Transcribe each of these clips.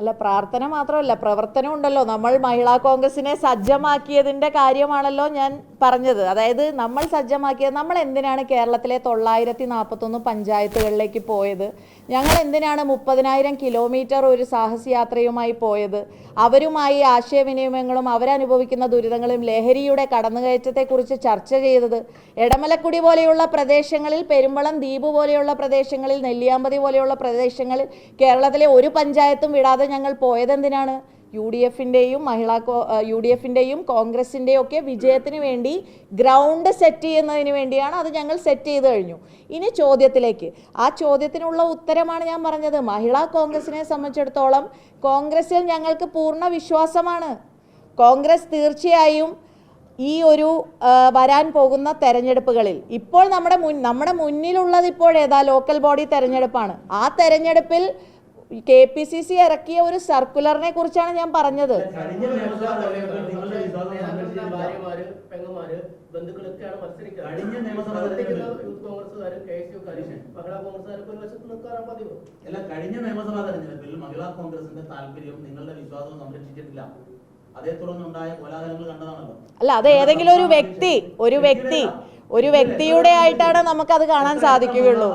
അല്ല പ്രാർത്ഥന മാത്രമല്ല പ്രവർത്തനം ഉണ്ടല്ലോ. നമ്മൾ മഹിളാ കോൺഗ്രസിനെ സജ്ജമാക്കിയതിന്റെ കാര്യമാണല്ലോ ഞാൻ പറഞ്ഞത്. അതായത് നമ്മൾ സജ്ജമാക്കിയത് നമ്മൾ എന്തിനാണ് കേരളത്തിലെ തൊള്ളായിരത്തി നാൽപ്പത്തൊന്ന് പഞ്ചായത്തുകളിലേക്ക് പോയത്? ഞങ്ങൾ എന്തിനാണ് മുപ്പതിനായിരം കിലോമീറ്റർ ഒരു സാഹസയാത്രയുമായി പോയത്? അവരുമായി ആശയവിനിമയങ്ങളും അവരനുഭവിക്കുന്ന ദുരിതങ്ങളും ലഹരിയുടെ കടന്നുകയറ്റത്തെക്കുറിച്ച് ചർച്ച ചെയ്തത് എടമലക്കുടി പോലെയുള്ള പ്രദേശങ്ങളിൽ പെരുമ്പളം ദ്വീപ് പോലെയുള്ള പ്രദേശങ്ങളിൽ നെല്ലിയാമ്പതി പോലെയുള്ള പ്രദേശങ്ങളിൽ കേരളത്തിലെ ഒരു പഞ്ചായത്തും വിടാതെ ഞങ്ങൾ പോയതെന്തിനാണ് യു ഡി എഫിന്റെയും മഹിളാ യു ഡി എഫിന്റെയും കോൺഗ്രസിന്റെയും ഒക്കെ വിജയത്തിന് വേണ്ടി ഗ്രൗണ്ട് സെറ്റ് ചെയ്യുന്നതിന് വേണ്ടിയാണ് അത് ഞങ്ങൾ സെറ്റ് ചെയ്ത് കഴിഞ്ഞു. ഇനി ചോദ്യത്തിലേക്ക്. ആ ചോദ്യത്തിനുള്ള ഉത്തരമാണ് ഞാൻ പറഞ്ഞത്. മഹിളാ കോൺഗ്രസിനെ സംബന്ധിച്ചിടത്തോളം കോൺഗ്രസിൽ ഞങ്ങൾക്ക് പൂർണ വിശ്വാസമാണ്. കോൺഗ്രസ് തീർച്ചയായും ഈ ഒരു വരാൻ പോകുന്ന തെരഞ്ഞെടുപ്പുകളിൽ. ഇപ്പോൾ നമ്മുടെ മുൻ നമ്മുടെ മുന്നിലുള്ളത് ഇപ്പോൾ ഏതാ? ലോക്കൽ ബോഡി തെരഞ്ഞെടുപ്പാണ്. ആ തെരഞ്ഞെടുപ്പിൽ കെ പി സി സി ഇറക്കിയ ഒരു സർക്കുലറിനെ കുറിച്ചാണ് ഞാൻ പറഞ്ഞത്. അല്ല കഴിഞ്ഞ നിയമസഭാ തെരഞ്ഞെടുപ്പിൽ മഹിളാ കോൺഗ്രസിന്റെ താല്പര്യവും നിങ്ങളുടെ വിശ്വാസവും സംരക്ഷിച്ചിട്ടില്ല. അതേ തുടർന്നുണ്ടായ കോലാഹലങ്ങൾ കണ്ടതാണല്ലോ. അല്ല അത് ഏതെങ്കിലും ഒരു വ്യക്തി ഒരു വ്യക്തി ഒരു വ്യക്തിയുടെ ആയിട്ടാണ് അത് കാണാൻ സാധിക്കുകയുള്ളൂ.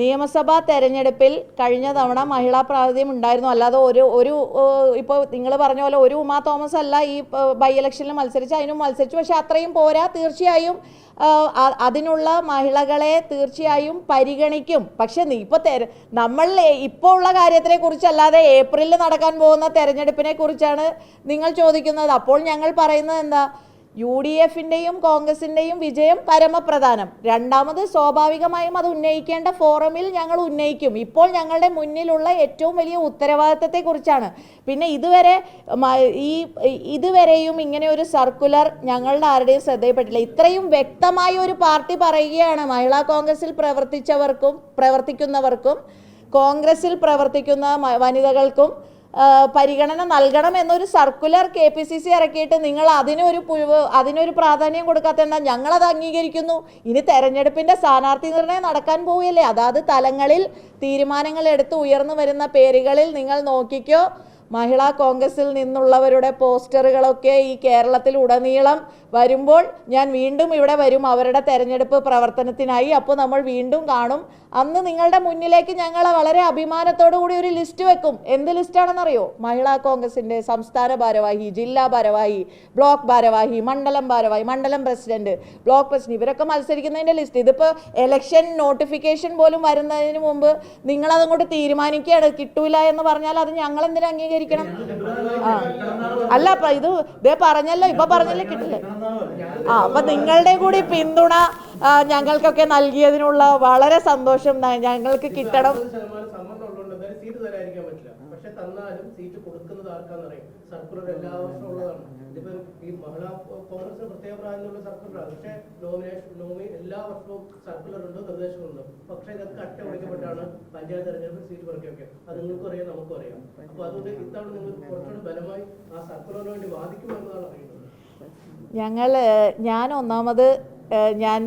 നിയമസഭാ തെരഞ്ഞെടുപ്പിൽ കഴിഞ്ഞ തവണ മഹിളാ പ്രാതിനിധ്യം ഉണ്ടായിരുന്നു. അല്ലാതെ ഒരു ഒരു ഇപ്പോൾ നിങ്ങൾ പറഞ്ഞ പോലെ ഒരു ഉമാ തോമസ് അല്ല ഈ ബൈ ഇലക്ഷനിൽ മത്സരിച്ച് അതിനും മത്സരിച്ചു. പക്ഷേ അത്രയും പോരാ. തീർച്ചയായും അതിനുള്ള മഹിളകളെ തീർച്ചയായും പരിഗണിക്കും. പക്ഷെ ഇപ്പോൾ തെര നമ്മൾ ഇപ്പോൾ ഉള്ള കാര്യത്തിനെ കുറിച്ചല്ലാതെ ഏപ്രിലിൽ നടക്കാൻ പോകുന്ന തെരഞ്ഞെടുപ്പിനെ കുറിച്ചാണ് നിങ്ങൾ ചോദിക്കുന്നത്. അപ്പോൾ ഞങ്ങൾ പറയുന്നത് എന്താ? യു ഡി എഫിന്റെയും കോൺഗ്രസിന്റെയും വിജയം പരമപ്രധാനം. രണ്ടാമത് സ്വാഭാവികമായും അത് ഉന്നയിക്കേണ്ട ഫോറമിൽ ഞങ്ങൾ ഉന്നയിക്കും. ഇപ്പോൾ ഞങ്ങളുടെ മുന്നിലുള്ള ഏറ്റവും വലിയ ഉത്തരവാദിത്തത്തെക്കുറിച്ചാണ്. പിന്നെ ഇതുവരെ ഈ ഇതുവരെയും ഇങ്ങനെ ഒരു സർക്കുലർ ഞങ്ങളുടെ ആരുടെയും ശ്രദ്ധയിൽപ്പെട്ടില്ല. ഇത്രയും വ്യക്തമായ ഒരു പാർട്ടി പറയുകയാണ് മഹിളാ കോൺഗ്രസിൽ പ്രവർത്തിച്ചവർക്കും പ്രവർത്തിക്കുന്നവർക്കും കോൺഗ്രസിൽ പ്രവർത്തിക്കുന്ന വനിതകൾക്കും പരിഗണന നൽകണം എന്നൊരു circular K P C C ഇറക്കിയിട്ട് നിങ്ങൾ അതിനൊരു അതിനൊരു പ്രാധാന്യം കൊടുക്കാത്തതെന്താ ഞങ്ങളത് അംഗീകരിക്കുന്നു. ഇനി തെരഞ്ഞെടുപ്പിന്റെ സ്ഥാനാർത്ഥി നിർണയം നടക്കാൻ പോവുകയല്ലേ? അതാത് തലങ്ങളിൽ തീരുമാനങ്ങൾ എടുത്ത് ഉയർന്നു വരുന്ന പേരുകളിൽ നിങ്ങൾ നോക്കിക്കോ. മഹിളാ കോൺഗ്രസിൽ നിന്നുള്ളവരുടെ പോസ്റ്ററുകളൊക്കെ ഈ കേരളത്തിൽ ഉടനീളം വരുമ്പോൾ ഞാൻ വീണ്ടും ഇവിടെ വരും അവരുടെ തെരഞ്ഞെടുപ്പ് പ്രവർത്തനത്തിനായി. അപ്പോൾ നമ്മൾ വീണ്ടും കാണും. അന്ന് നിങ്ങളുടെ മുന്നിലേക്ക് ഞങ്ങൾ വളരെ അഭിമാനത്തോടു കൂടി ഒരു ലിസ്റ്റ് വെക്കും. എന്ത് ലിസ്റ്റാണെന്നറിയോ മഹിളാ കോൺഗ്രസിന്റെ സംസ്ഥാന ഭാരവാഹി ജില്ലാ ഭാരവാഹി ബ്ലോക്ക് ഭാരവാഹി മണ്ഡലം ഭാരവാഹി മണ്ഡലം പ്രസിഡന്റ് ബ്ലോക്ക് പ്രസിഡന്റ് ഇവരൊക്കെ മത്സരിക്കുന്നതിന്റെ ലിസ്റ്റ്. ഇതിപ്പോൾ എലക്ഷൻ നോട്ടിഫിക്കേഷൻ പോലും വരുന്നതിന് മുമ്പ് നിങ്ങളതങ്ങോട്ട് തീരുമാനിക്കുകയാണ്. കിട്ടൂല എന്ന് പറഞ്ഞാൽ അത് ഞങ്ങൾ എന്തിനു അംഗീകരിക്കണം ആ. അല്ല അപ്പൊ ഇത് ഇതേ പറഞ്ഞല്ലോ ഇപ്പൊ പറഞ്ഞല്ലേ കിട്ടില്ല? ആ അപ്പൊ നിങ്ങളുടെ കൂടി പിന്തുണ ഞങ്ങൾക്കൊക്കെ നൽകിയതിനുള്ള വളരെ സന്തോഷം ഞങ്ങൾക്ക് കിട്ടണം. പക്ഷെ തന്നാലും സീറ്റ് കൊടുക്കുന്നത് ആർക്കാന്നറിയാം സർക്കുലർ എല്ലാ വർഷവും ഉള്ളതാണ്. ഇതിപ്പോ ഈ മഹിളാ കോൺഗ്രസിന് പ്രത്യേക പ്രാധാന്യമുള്ള സർക്കുലറാണ്. പക്ഷെ നോമിനേഷൻ നോമി എല്ലാ വർഷവും സർക്കുലർ ഉണ്ട് നിർദ്ദേശങ്ങളുണ്ട് പക്ഷെ ഇതൊക്കെ അറ്റ വിളിക്കപ്പെട്ടാണ് പഞ്ചായത്ത് തെരഞ്ഞെടുപ്പ് സീറ്റ് കുറയ്ക്കൊക്കെ അത് നിങ്ങൾക്കും അറിയാം നമുക്കും അറിയാം. അപ്പൊ അതുകൊണ്ട് ഇത്തവണ നിങ്ങൾ കുറച്ചുകൂടി ബലമായി ആ സർക്കുലറിന് വേണ്ടി ബാധിക്കുമെന്നാണ് അറിയുന്നത്. ഞങ്ങൾ ഞാൻ ഒന്നാമത് ഞാൻ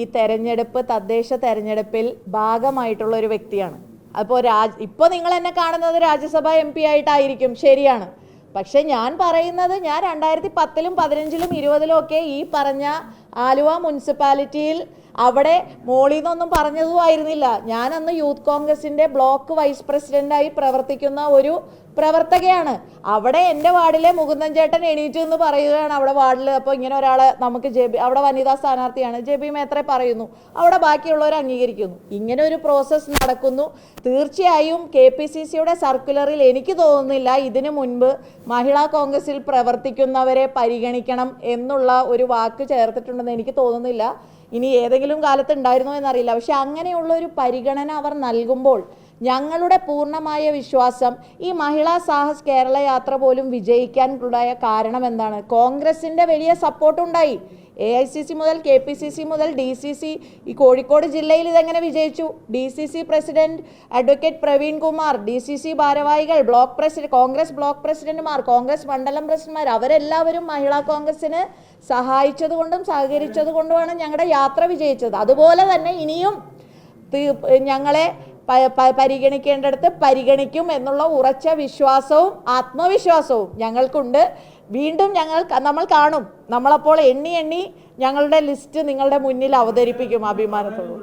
ഈ തെരഞ്ഞെടുപ്പ് തദ്ദേശ തെരഞ്ഞെടുപ്പിൽ ഭാഗമായിട്ടുള്ള ഒരു വ്യക്തിയാണ്. അപ്പോൾ രാജ് ഇപ്പോൾ നിങ്ങൾ എന്നെ കാണുന്നത് രാജ്യസഭ എം പി ആയിട്ടായിരിക്കും. ശരിയാണ്. പക്ഷേ ഞാൻ പറയുന്നത് ഞാൻ രണ്ടായിരത്തി പത്തിലും പതിനഞ്ചിലും ഇരുപതിലും ഒക്കെ ഈ പറഞ്ഞ ആലുവ മുനിസിപ്പാലിറ്റിയിൽ അവിടെ മോളിൽ നിന്നൊന്നും പറഞ്ഞതും ആയിരുന്നില്ല ഞാൻ അന്ന് യൂത്ത് കോൺഗ്രസിന്റെ ബ്ലോക്ക് വൈസ് പ്രസിഡന്റായി പ്രവർത്തിക്കുന്ന ഒരു പ്രവർത്തകയാണ്. അവിടെ എന്റെ വാർഡിലെ മുകുന്ദൻ ചേട്ടൻ എണീറ്റു എന്ന് പറയുകയാണ് അവിടെ വാർഡിൽ അപ്പോൾ ഇങ്ങനെ ഒരാളെ നമുക്ക് ജെബി അവിടെ വനിതാ സ്ഥാനാർത്ഥിയാണ് ജെബി മേത്രേ പറയുന്നു. അവിടെ ബാക്കിയുള്ളവർ അംഗീകരിക്കുന്നു. ഇങ്ങനെ ഒരു പ്രോസസ്സ് നടക്കുന്നു. തീർച്ചയായും കെ പി സി സിയുടെ സർക്കുലറിൽ എനിക്ക് തോന്നുന്നില്ല ഇതിനു മുൻപ് മഹിളാ കോൺഗ്രസിൽ പ്രവർത്തിക്കുന്നവരെ പരിഗണിക്കണം എന്നുള്ള ഒരു വാക്ക് ചേർത്തിട്ടുണ്ടെന്ന് എനിക്ക് തോന്നുന്നില്ല. ഇനി ഏതെങ്കിലും കാലത്ത് ഉണ്ടായിരുന്നോ എന്നറിയില്ല. പക്ഷെ അങ്ങനെയുള്ള ഒരു പരിഗണന അവർ നൽകുമ്പോൾ ഞങ്ങളുടെ പൂർണമായ വിശ്വാസം ഈ മഹിളാ സാഹസ് കേരള യാത്ര പോലും വിജയിക്കാൻ ഉണ്ടായ കാരണം എന്താണ്? കോൺഗ്രസിന്റെ വലിയ സപ്പോർട്ടുണ്ടായി. എ ഐ സി സി മുതൽ കെ പി സി സി മുതൽ ഡി സി സി ഈ കോഴിക്കോട് ജില്ലയിൽ ഇതെങ്ങനെ വിജയിച്ചു? D C C president advocate Praveen Kumar D C C ഭാരവാഹികൾ ബ്ലോക്ക് പ്രസിഡന്റ് കോൺഗ്രസ് ബ്ലോക്ക് പ്രസിഡന്റുമാർ കോൺഗ്രസ് മണ്ഡലം പ്രസിഡന്റുമാർ അവരെല്ലാവരും മഹിളാ കോൺഗ്രസിന് സഹായിച്ചതുകൊണ്ടും കൊണ്ടും സഹകരിച്ചത് കൊണ്ടുമാണ് ഞങ്ങളുടെ യാത്ര വിജയിച്ചത്. അതുപോലെ തന്നെ ഇനിയും ഞങ്ങളെ പരിഗണിക്കേണ്ടടുത്ത് പരിഗണിക്കും എന്നുള്ള ഉറച്ച വിശ്വാസവും ആത്മവിശ്വാസവും ഞങ്ങൾക്കുണ്ട്. വീണ്ടും ഞങ്ങൾ നമ്മൾ കാണും. നമ്മളപ്പോൾ എണ്ണി എണ്ണി ഞങ്ങളുടെ ലിസ്റ്റ് നിങ്ങളുടെ മുന്നിൽ അവതരിപ്പിക്കും അഭിമാനത്തോടും